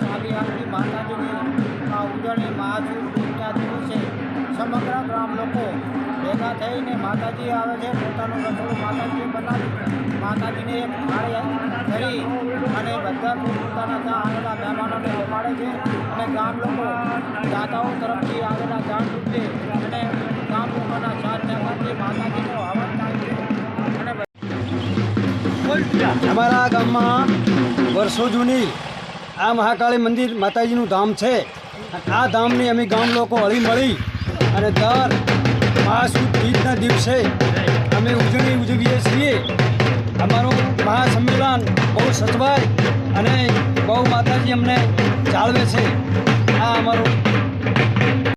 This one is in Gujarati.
ચાલી આવતી માતાજીની ઉજવણી પૂજના દિવસે સમગ્ર ગ્રામ લોકો ભેગા થઈને માતાજી આવે છે, પોતાનું રસોડું માતાજીએ બનાવી માતાજીને એક થાળી ધરી અને બધા પોતાના ત્યાં આવેલા મહેમાનોને જમાડે છે અને ગામ લોકો દાતાઓ તરફથી આવેલા દાન રૂપે અને ગામ લોકોના સાથ સહકારથી માતાજીનો હવન થાય છે અને અમારા ગામમાં વર્ષો જૂની આ મહાકાળી મંદિર માતાજીનું ધામ છે. આ ધામની અમે ગામ લોકો હળી મળી અને દર મહાસુદ બીજના દિવસે અમે ઉજવણી ઉજવીએ છીએ. અમારું મહાસંમેલન બહુ સચવાય અને બહુ માતાજી અમને જાળવે છે. આ અમારું